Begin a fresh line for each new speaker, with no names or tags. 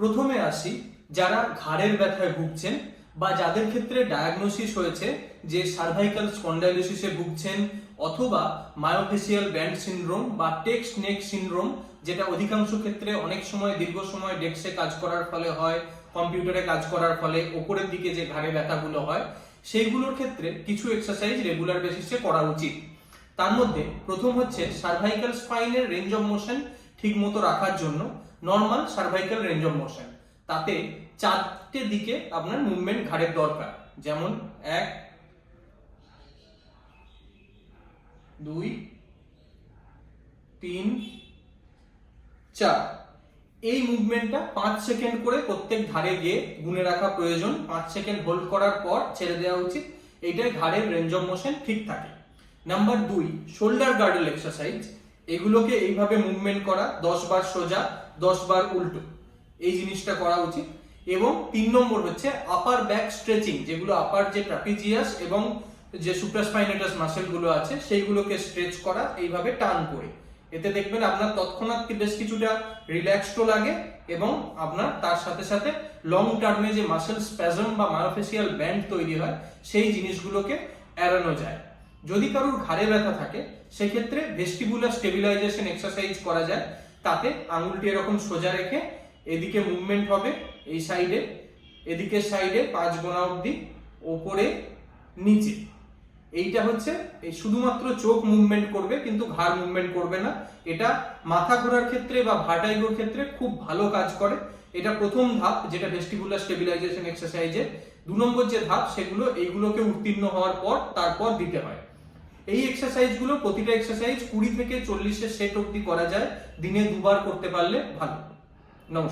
প্রথমে আসি যারা ঘাড়ের ব্যথায় ভুগছেন বা যাদের ক্ষেত্রে ডায়াগনোসিস হয়েছে যে সার্ভাইকাল স্পন্ডাইলিসিসে ভুগছেন অথবা মায়োফেসিয়াল ব্যান্ড সিনড্রোম বা টেক্সট নেক সিনড্রোম যেটা অধিকাংশ ক্ষেত্রে অনেক সময় দীর্ঘ সময় ডেস্কে কাজ করার ফলে হয় কম্পিউটারে কাজ করার ফলে ওপরের দিকে যে ঘাড়ে ব্যথাগুলো হয়, সেইগুলোর ক্ষেত্রে কিছু এক্সারসাইজ রেগুলার বেসিসে করা উচিত। তার মধ্যে প্রথম হচ্ছে সার্ভাইকাল স্পাইনের রেঞ্জ অফ মোশন ঠিক মতো রাখার জন্য normal cervical range of motion তাতে চারটে দিকে আপনার মুভমেন্ট ঘাড়ের দরকার। যেমন এক, দুই, তিন, চার। এই মুভমেন্টটা পাঁচ সেকেন্ড করে প্রত্যেক ধারে গিয়ে গুনে রাখা প্রয়োজন। পাঁচ সেকেন্ড হোল্ড করার পর ছেড়ে দেওয়া উচিত। এইটাই ঘাড়ের রেঞ্জ অফ মোশন ঠিক থাকে। নাম্বার দুই শোল্ডার গার্ডেল এক্সারসাইজ এগুলোকে এইভাবে মুভমেন্ট করা, দশ বার সোজা, দশ বার উল্টো। এই জিনিসটা করা উচিত। এবং তিন নম্বর হচ্ছে আপার ব্যাক স্ট্রেচিং যেগুলো আপার যে ট্রাপিজিয়াস এবং যে সুপ্রাস্পাইনেটাস মাসেলগুলো আছে, সেইগুলোকে স্ট্রেচ করা, এইভাবে টান করে। এতে দেখবেন আপনার তৎক্ষণাৎ বেশ কিছুটা রিল্যাক্সড লাগে এবং আপনার তার সাথে সাথে লং টার্মে যে মাসেল স্প্যাজম বা মায়োফেসিয়াল ব্যান্ড তৈরি হয়, সেই জিনিসগুলোকে এড়ানো যায়। যদি কারোর ঘাড়ে ব্যথা থাকে, সেক্ষেত্রে ভেস্টিবুলার স্টেবিলাইজেশন এক্সারসাইজ করা যায়। তাতে আঙুলটি এরকম সোজা রেখে এদিকে মুভমেন্ট হবে এই সাইডে এদিকে সাইডে পাঁচ গোনা অবধি, ওপরে, নিচে। এইটা হচ্ছে, এই শুধুমাত্র চোখ মুভমেন্ট করবে, কিন্তু ঘাড় মুভমেন্ট করবে না। এটা মাথা ঘোরার ক্ষেত্রে বা ভার্টাইগোর ক্ষেত্রে খুব ভালো কাজ করে। এটা প্রথম ধাপ যেটা ভেস্টিবুলার স্টেবিলাইজেশন এক্সারসাইজে দু নম্বর যে ধাপ, সেগুলো, এইগুলোকে উত্তীর্ণ হওয়ার পর, তারপর দিতে হয়। এই এক্সারসাইজগুলো প্রতিটা এক্সারসাইজ কুড়ি থেকে চল্লিশের সেট অবধি করা যায়। দিনে দুবার করতে পারলে ভালো। নমস্কার।